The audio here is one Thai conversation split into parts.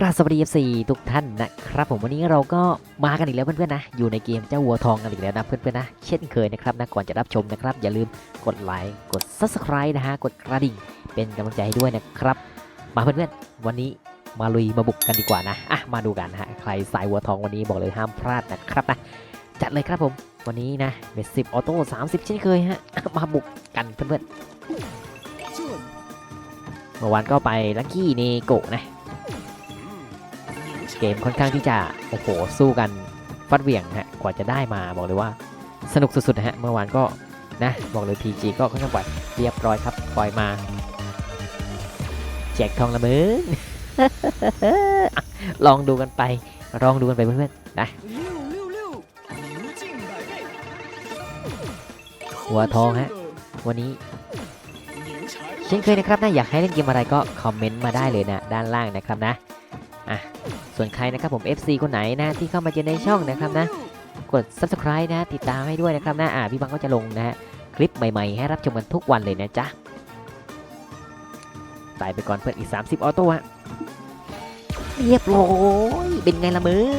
กราบสวัสดี FC ทุกท่านนะครับผมวันนี้เราก็มากันอีกแล้วเพื่อนๆนะ อยู่ในเกมเจ้าวัวทองกันอีกแล้วนะเพื่อนๆนะ เช่นเคยนะครับนะก่อนจะรับชมนะครับ อย่าลืมกดไลค์กด Subscribe นะฮะกดกระดิ่งเป็นกำลังใจให้ด้วยนะครับ มาเพื่อนๆวันนี้มาลุยมาบุกกันดีกว่านะอะมาดูกันฮะใครสายวัวทองวันนี้บอกเลยห้ามพลาดนะครับนะจัดเลยครับผมวันนี้นะเบสสิบออโต้สามสิบเช่นเคยฮะมาบุกกันเพื่อนๆเมื่อวานก็ไปลัคกี้เนโกะนะ เกมค่อนข้างที่จะโอ้โหสู้กันฟัดเหวี่ยงฮะกว่าจะได้มาบอกเลยว่าสนุกสุดๆฮะเมื่อวานก็นะบอกเลย PG ก็ค่อนข้างปล่อยเรียบร้อยครับปล่อยมา แจกทองละมือลองดูกันไปลองดูกันไปเพื่อนๆนะหัวทองฮะวันนี้เช่นเคยนะครับนะอยากให้เล่นเกมอะไรก็คอมเมนต์มาได้เลยนะด้านล่างนะครับนะ อะส่วนใครนะครับผม FC คนไหนนะที่เข้ามาเจอในช่องนะครับนะ กด subscribe นะติดตามให้ด้วยนะครับนะอ่าพี่บังก็จะลงนะฮะคลิปใหม่ๆ ให้รับชมกันทุกวันเลยนะจ๊ะตายไปก่อนเพื่อนอีก 30 ออโต้ฮะเรียบร้อยเป็นไงละมึง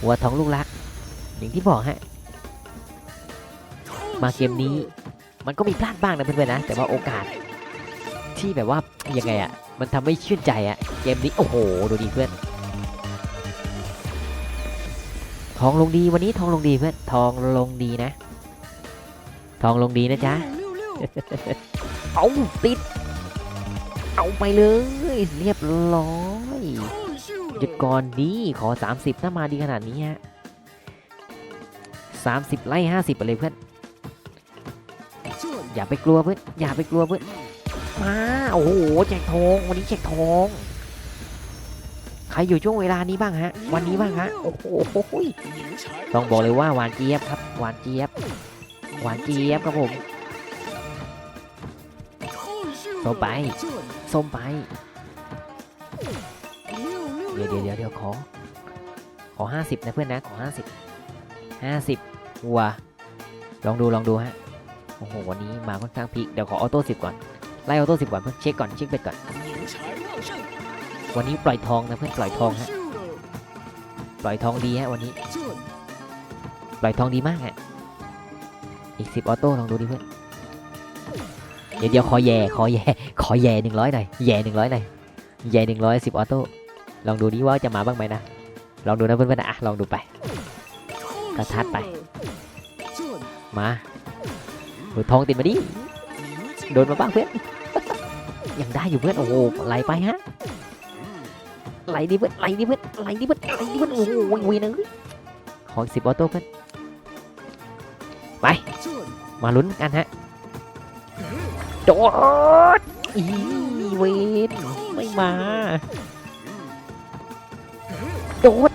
หัวท้องลูกรัก อย่างที่บอกฮะ มาเกมนี้ มันก็มีพลาดบ้างนะเพื่อนๆนะ แต่ว่าโอกาสที่แบบว่ายังไงอะ มันทำให้ชื่นใจอะเกมนี้โอ้โหดูดีเพื่อน ทองลงดีวันนี้ทองลงดีเพื่อนทองลงดีนะ ทองลงดีนะจ๊ะเอาติด เอาไปเลย เรียบร้อยหยุดก่อนดีขอ 30 ถ้ามาดีขนาดนี้ฮะสามสิบไล่ห้าสิบไปเลยเพื่อน อย่าไปกลัวเพื่อนอย่าไปกลัวเพื่อน มา โอ้โหแจกทองวันนี้แจกทอง ใครอยู่ช่วงเวลานี้บ้างฮะ วันนี้บ้างฮะ โอ้โหต้องบอกเลยว่าหวานเจี๊ยบครับ หวานเจี๊ยบ หวานเจี๊ยบครับผมส้มไปส้มไป เดี๋ยวเดี๋ยวเดี๋ยวขอ ขอห้าสิบนะเพื่อนนะ ขอห้าสิบห้าสิบวัวลองดูลองดูฮะ โอ้โห วันนี้มาค่อนข้างพีคเดี๋ยวขอออโต้สิบก่อน ไล่ออโต้สิบก่อนเพื่อเช็คก่อนเช็คเป็ดก่อน วันนี้ปล่อยทองนะเพื่อนปล่อยทองฮะปล่อยทองดีฮะวันนี้ ปล่อยทองดีมากฮะอีกสิบออโต้ลองดูดิเพื่อนเดี๋ยวเดี๋ยวขอแย่ขอแย่ขอแย่หนึ่งร้อยหน่อยแย่หนึ่งร้อยหน่อยแย่หนึ่งร้อยสิบออโต้ลองดูดิว่าจะมาบ้างไหมนะลองดูนะเพื่อนๆนะลองดูไปกระทัดไปมาหัวทองติดมาดิ โดนมาบ้างเพื่อน ยังได้อยู่เพื่อนโอ้โหไหลไปฮะไหลดิเพื่อนไหลดิเพื่อนไหลดิเพื่อนไหลดิเพื่อนโอ้โหวีนึงขอสิบออโต้เพื่อนไป มาลุ้นกันฮะโดดอีเวนไม่มาโดด